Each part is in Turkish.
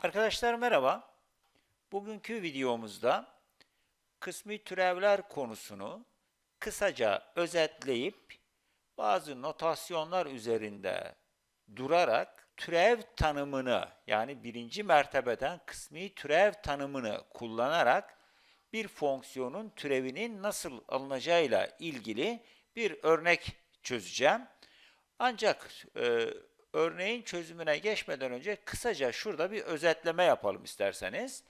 Arkadaşlar merhaba. Bugünkü videomuzda kısmi türevler konusunu kısaca özetleyip bazı notasyonlar üzerinde durarak türev tanımını yani birinci mertebeden kısmi türev tanımını kullanarak bir fonksiyonun türevinin nasıl alınacağıyla ilgili bir örnek çözeceğim. Ancak e, örneğin çözümüne geçmeden önce kısaca şurada bir özetleme yapalım isterseniz.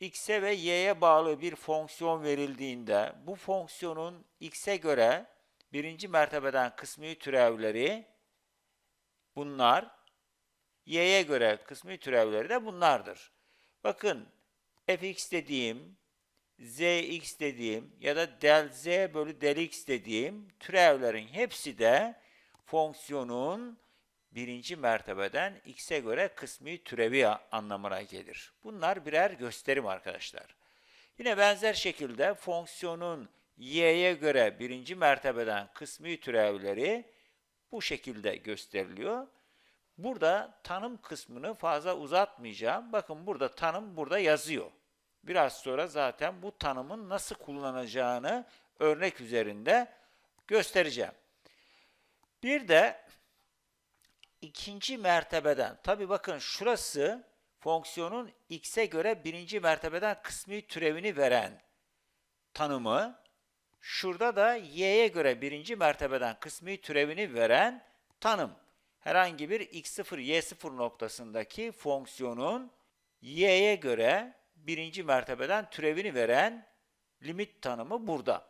x'e ve y'ye bağlı bir fonksiyon verildiğinde bu fonksiyonun x'e göre birinci mertebeden kısmi türevleri bunlar, y'ye göre kısmi türevleri de bunlardır. Bakın fx dediğim, zx dediğim ya da del z bölü del x dediğim türevlerin hepsi de fonksiyonun birinci mertebeden x'e göre kısmi türevi anlamına gelir. Bunlar birer gösterim arkadaşlar. Yine benzer şekilde fonksiyonun y'ye göre birinci mertebeden kısmi türevleri bu şekilde gösteriliyor. Burada tanım kısmını fazla uzatmayacağım. Bakın burada tanım burada yazıyor. Biraz sonra zaten bu tanımın nasıl kullanacağını örnek üzerinde göstereceğim. Bir de ikinci mertebeden, tabi bakın şurası fonksiyonun x'e göre birinci mertebeden kısmi türevini veren tanımı, şurada da y'ye göre birinci mertebeden kısmi türevini veren tanım. Herhangi bir x0, y0 noktasındaki fonksiyonun y'ye göre birinci mertebeden türevini veren limit tanımı burada.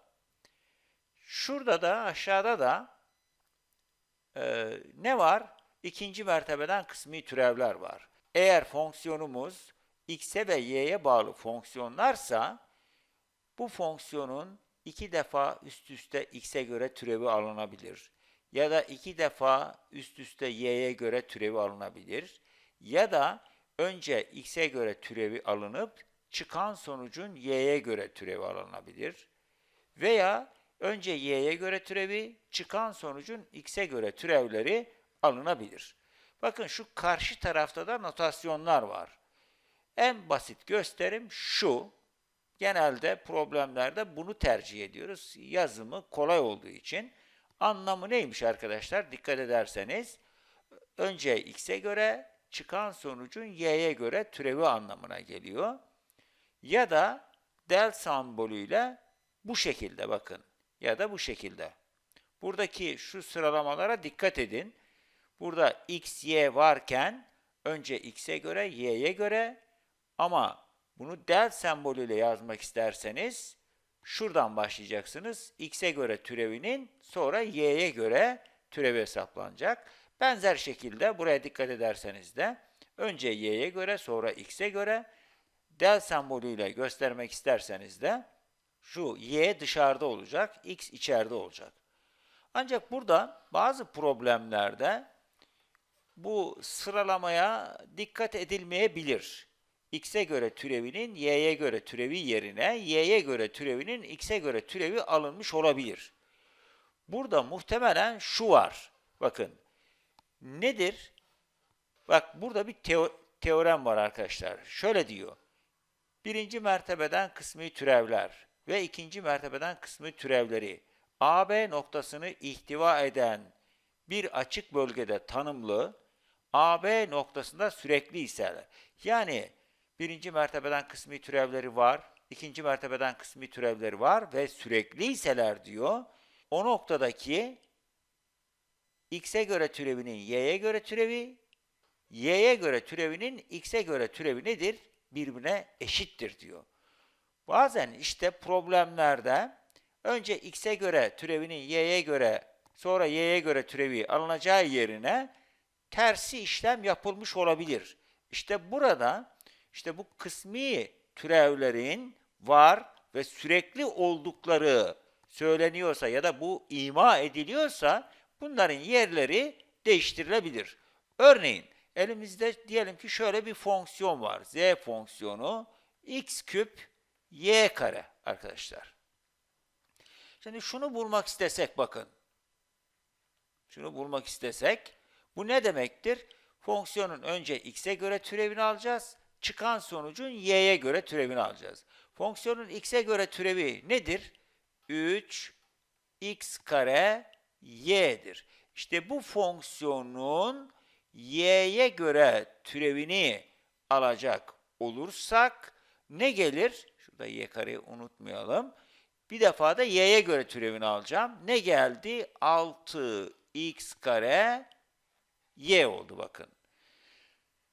Şurada da aşağıda da e, ne var? İkinci mertebeden kısmi türevler var. Eğer fonksiyonumuz x'e ve y'ye bağlı fonksiyonlarsa bu fonksiyonun iki defa üst üste x'e göre türevi alınabilir. Ya da iki defa üst üste y'ye göre türevi alınabilir. Ya da önce x'e göre türevi alınıp çıkan sonucun y'ye göre türevi alınabilir. Veya önce y'ye göre türevi, çıkan sonucun x'e göre türevleri alınabilir. Bakın şu karşı tarafta da notasyonlar var. En basit gösterim şu. Genelde problemlerde bunu tercih ediyoruz. Yazımı kolay olduğu için. Anlamı neymiş arkadaşlar? Dikkat ederseniz önce x'e göre çıkan sonucun y'ye göre türevi anlamına geliyor. Ya da del sembolüyle bu şekilde bakın. Ya da bu şekilde. Buradaki şu sıralamalara dikkat edin. Burada x, y varken önce x'e göre, y'ye göre ama bunu del sembolüyle yazmak isterseniz şuradan başlayacaksınız. x'e göre türevinin sonra y'ye göre türevi hesaplanacak. Benzer şekilde buraya dikkat ederseniz de önce y'ye göre sonra x'e göre del sembolüyle göstermek isterseniz de şu y dışarıda olacak, x içeride olacak. Ancak burada bazı problemlerde bu sıralamaya dikkat edilmeyebilir. x'e göre türevinin y'ye göre türevi yerine y'ye göre türevinin x'e göre türevi alınmış olabilir. Burada muhtemelen şu var. Bakın. Nedir? Bak burada bir teo teorem var arkadaşlar. Şöyle diyor. Birinci mertebeden kısmi türevler ve ikinci mertebeden kısmi türevleri AB noktasını ihtiva eden bir açık bölgede tanımlı AB noktasında sürekli ise yani birinci mertebeden kısmi türevleri var, ikinci mertebeden kısmi türevleri var ve sürekli iseler diyor. O noktadaki x'e göre türevinin y'ye göre türevi, y'ye göre türevinin x'e göre türevi nedir? Birbirine eşittir diyor. Bazen işte problemlerde önce x'e göre türevinin y'ye göre sonra y'ye göre türevi alınacağı yerine tersi işlem yapılmış olabilir. İşte burada işte bu kısmi türevlerin var ve sürekli oldukları söyleniyorsa ya da bu ima ediliyorsa bunların yerleri değiştirilebilir. Örneğin elimizde diyelim ki şöyle bir fonksiyon var. Z fonksiyonu x küp y kare arkadaşlar. Şimdi şunu bulmak istesek bakın. Şunu bulmak istesek bu ne demektir? Fonksiyonun önce x'e göre türevini alacağız. çıkan sonucun y'ye göre türevini alacağız. Fonksiyonun x'e göre türevi nedir? 3 x kare y'dir. İşte bu fonksiyonun y'ye göre türevini alacak olursak ne gelir? Şurada y kareyi unutmayalım. Bir defa da y'ye göre türevini alacağım. Ne geldi? 6x kare y oldu bakın.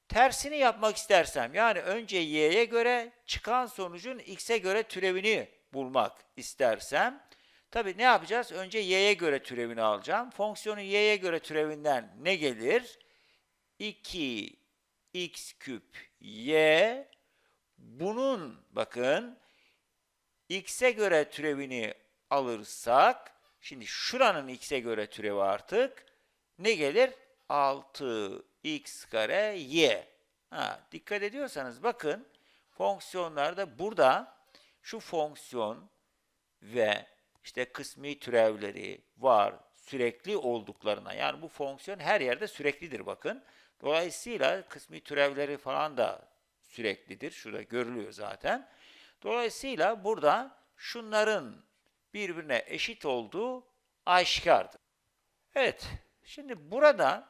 Tersini yapmak istersem yani önce y'ye göre çıkan sonucun x'e göre türevini bulmak istersem tabi ne yapacağız? Önce y'ye göre türevini alacağım. Fonksiyonun y'ye göre türevinden ne gelir? 2x küp y bunun bakın x'e göre türevini alırsak şimdi şuranın x'e göre türevi artık ne gelir? 6x kare y. Ha, dikkat ediyorsanız bakın fonksiyonlarda burada şu fonksiyon ve işte kısmi türevleri var sürekli olduklarına yani bu fonksiyon her yerde süreklidir bakın. Dolayısıyla kısmi türevleri falan da süreklidir. Şurada görülüyor zaten. Dolayısıyla burada şunların birbirine eşit olduğu aşikardır. Evet, şimdi burada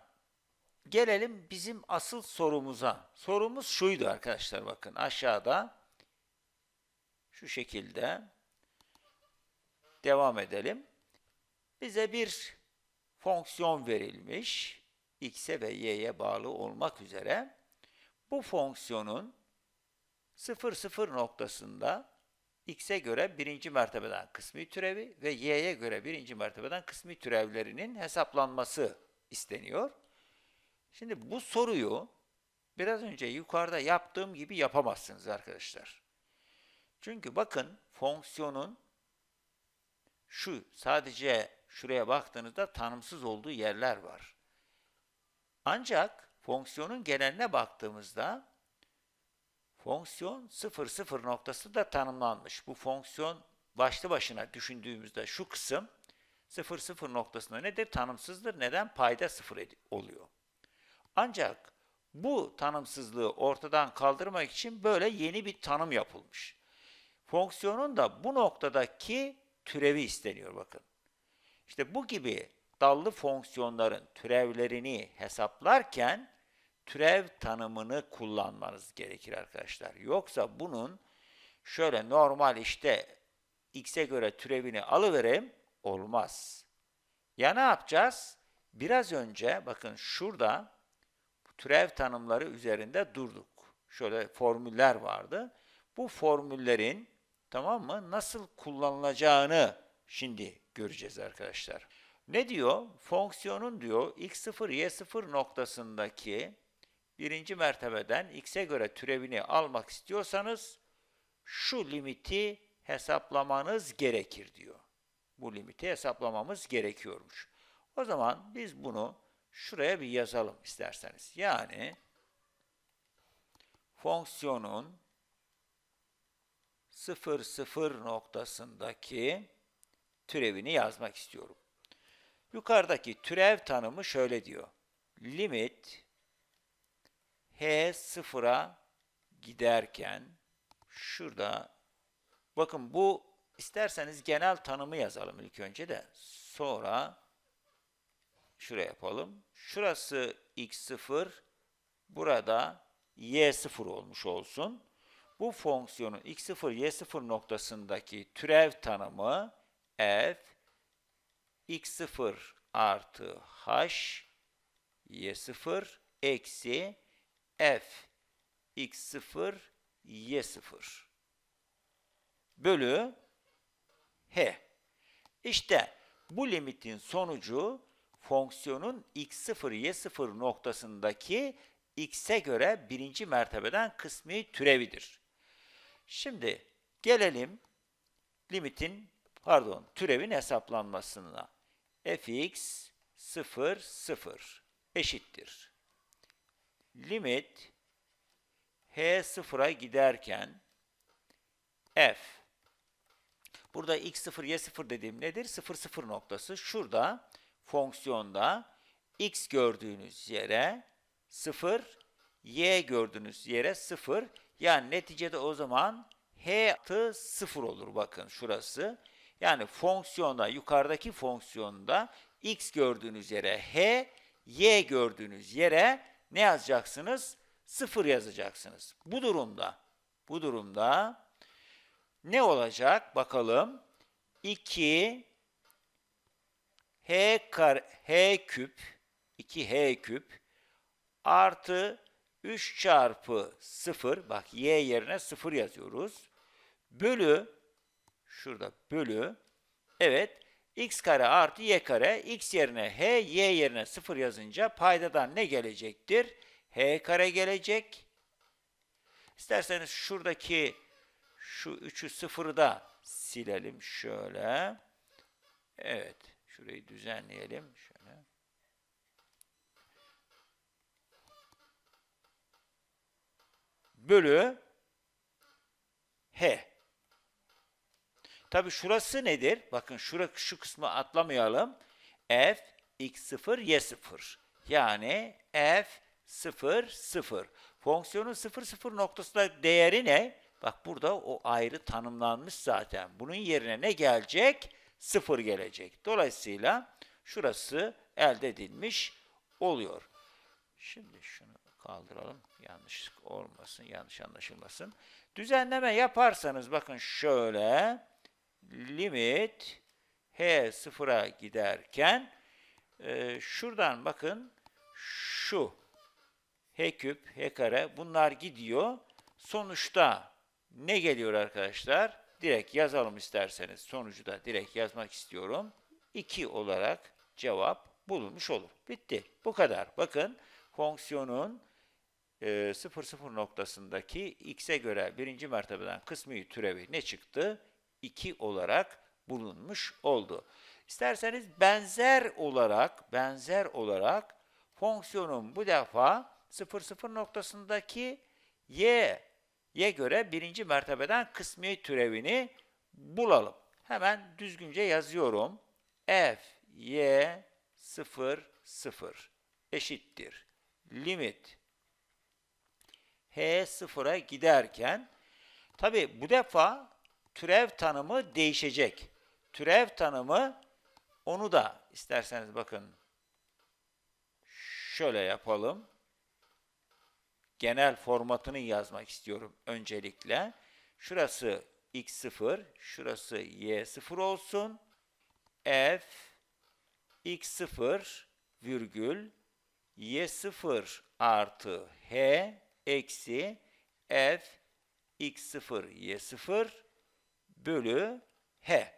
gelelim bizim asıl sorumuza. Sorumuz şuydu arkadaşlar bakın aşağıda şu şekilde devam edelim. Bize bir fonksiyon verilmiş x'e ve y'ye bağlı olmak üzere bu fonksiyonun 0 0 noktasında x'e göre birinci mertebeden kısmi türevi ve y'ye göre birinci mertebeden kısmi türevlerinin hesaplanması isteniyor. Şimdi bu soruyu biraz önce yukarıda yaptığım gibi yapamazsınız arkadaşlar. Çünkü bakın fonksiyonun şu sadece şuraya baktığınızda tanımsız olduğu yerler var. Ancak fonksiyonun geneline baktığımızda fonksiyon 0 0 noktası da tanımlanmış. Bu fonksiyon başlı başına düşündüğümüzde şu kısım 0 0 noktasında nedir? Tanımsızdır. Neden? Payda 0 oluyor. Ancak bu tanımsızlığı ortadan kaldırmak için böyle yeni bir tanım yapılmış. Fonksiyonun da bu noktadaki türevi isteniyor bakın. İşte bu gibi dallı fonksiyonların türevlerini hesaplarken türev tanımını kullanmanız gerekir arkadaşlar. Yoksa bunun şöyle normal işte x'e göre türevini alıvereyim olmaz. Ya ne yapacağız? Biraz önce bakın şurada türev tanımları üzerinde durduk. Şöyle formüller vardı. Bu formüllerin tamam mı nasıl kullanılacağını şimdi göreceğiz arkadaşlar. Ne diyor? Fonksiyonun diyor x0 y0 noktasındaki birinci mertebeden x'e göre türevini almak istiyorsanız şu limiti hesaplamanız gerekir diyor. Bu limiti hesaplamamız gerekiyormuş. O zaman biz bunu şuraya bir yazalım isterseniz. Yani fonksiyonun 0 0 noktasındaki türevini yazmak istiyorum. Yukarıdaki türev tanımı şöyle diyor. Limit h sıfıra giderken şurada bakın bu isterseniz genel tanımı yazalım ilk önce de sonra şuraya yapalım. Şurası x0 burada y0 olmuş olsun. Bu fonksiyonun x0 y0 noktasındaki türev tanımı f x0 artı h y0 eksi f x0 y0 bölü h. İşte bu limitin sonucu fonksiyonun x0 y0 noktasındaki x'e göre birinci mertebeden kısmi türevidir. Şimdi gelelim limitin pardon türevin hesaplanmasına. fx 0 0 eşittir. Limit h sıfıra giderken f Burada x0, y0 dediğim nedir? 0, 0 noktası. Şurada fonksiyonda x gördüğünüz yere 0, y gördüğünüz yere 0. Yani neticede o zaman h artı 0 olur bakın şurası. Yani fonksiyonda yukarıdaki fonksiyonda x gördüğünüz yere h, y gördüğünüz yere ne yazacaksınız? 0 yazacaksınız. Bu durumda bu durumda ne olacak bakalım? 2 h kar h küp 2h küp artı 3 çarpı 0 bak y yerine 0 yazıyoruz. Bölü şurada bölü evet x kare artı y kare x yerine h y yerine 0 yazınca paydadan ne gelecektir? h kare gelecek. İsterseniz şuradaki şu 3'ü 0'ı da silelim şöyle. Evet. Şurayı düzenleyelim. Şöyle. Bölü H. Tabi şurası nedir? Bakın şura, şu kısmı atlamayalım. F x0 y0. Yani f 0 0. Fonksiyonun 0 0 noktasında değeri ne? Bak burada o ayrı tanımlanmış zaten. Bunun yerine ne gelecek? 0 gelecek. Dolayısıyla şurası elde edilmiş oluyor. Şimdi şunu kaldıralım. Yanlışlık olmasın, yanlış anlaşılmasın. Düzenleme yaparsanız bakın şöyle limit h sıfıra giderken e, şuradan bakın şu h küp, h kare bunlar gidiyor. Sonuçta ne geliyor arkadaşlar? Direkt yazalım isterseniz. Sonucu da direkt yazmak istiyorum. 2 olarak cevap bulunmuş olur. Bitti. Bu kadar. Bakın fonksiyonun e, 0 0 noktasındaki x'e göre birinci mertebeden kısmi türevi ne çıktı? 2 olarak bulunmuş oldu. İsterseniz benzer olarak benzer olarak fonksiyonun bu defa 0 0 noktasındaki y ye göre birinci mertebeden kısmi türevini bulalım. Hemen düzgünce yazıyorum. f y 0 0 eşittir. Limit h sıfıra giderken tabi bu defa türev tanımı değişecek. Türev tanımı onu da isterseniz bakın şöyle yapalım. Genel formatını yazmak istiyorum öncelikle. Şurası x0, şurası y0 olsun. f x0 virgül y0 artı h eksi f x0 y0 bölü h.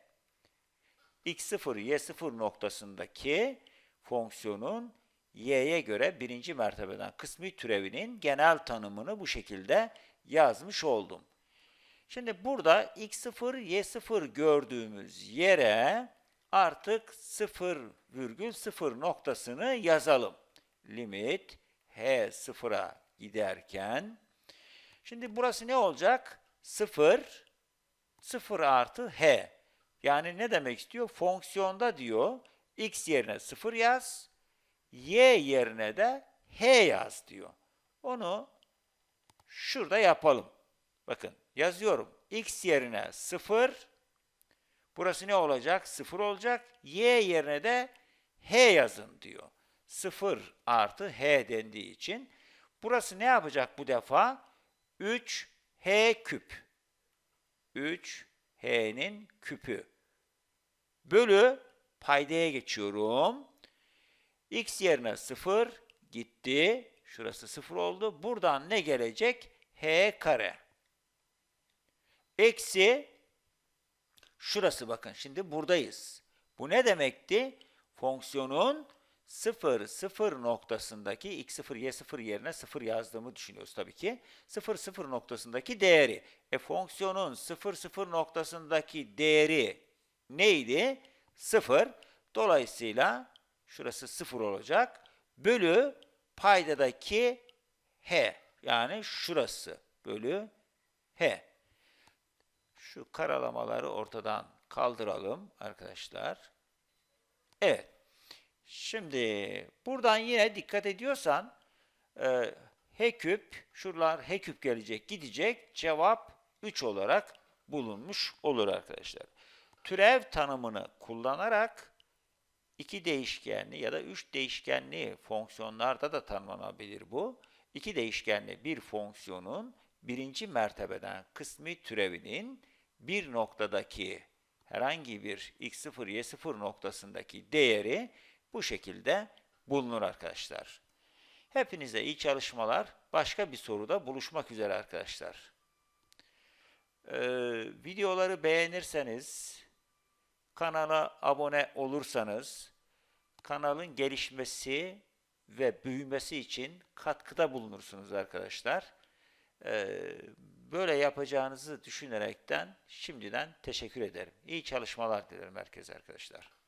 x0 y0 noktasındaki fonksiyonun y'ye göre birinci mertebeden kısmi türevinin genel tanımını bu şekilde yazmış oldum. Şimdi burada x0, y0 gördüğümüz yere artık 0,0 noktasını yazalım. Limit h sıfıra giderken şimdi burası ne olacak? 0 0 artı h. Yani ne demek istiyor? Fonksiyonda diyor x yerine 0 yaz, y yerine de h yaz diyor. Onu şurada yapalım. Bakın yazıyorum. x yerine 0, burası ne olacak? 0 olacak. y yerine de h yazın diyor. 0 artı h dendiği için Burası ne yapacak bu defa? 3h küp. 3h'nin küpü. Bölü paydaya geçiyorum. X yerine 0 gitti. Şurası 0 oldu. Buradan ne gelecek? h kare. Eksi şurası bakın şimdi buradayız. Bu ne demekti? Fonksiyonun 0, 0 noktasındaki x0, y0 yerine 0 yazdığımı düşünüyoruz tabii ki. 0, 0 noktasındaki değeri. E fonksiyonun 0, 0 noktasındaki değeri neydi? 0. Dolayısıyla şurası 0 olacak. Bölü paydadaki h. Yani şurası bölü h. Şu karalamaları ortadan kaldıralım arkadaşlar. Evet. Şimdi buradan yine dikkat ediyorsan e, H küp, şuralar H küp gelecek, gidecek. Cevap 3 olarak bulunmuş olur arkadaşlar. Türev tanımını kullanarak iki değişkenli ya da üç değişkenli fonksiyonlarda da tanımlanabilir bu. İki değişkenli bir fonksiyonun birinci mertebeden kısmi türevinin bir noktadaki herhangi bir x0, y0 noktasındaki değeri bu şekilde bulunur arkadaşlar. Hepinize iyi çalışmalar. Başka bir soruda buluşmak üzere arkadaşlar. Ee, videoları beğenirseniz, kanala abone olursanız, kanalın gelişmesi ve büyümesi için katkıda bulunursunuz arkadaşlar. Ee, böyle yapacağınızı düşünerekten şimdiden teşekkür ederim. İyi çalışmalar dilerim herkese arkadaşlar.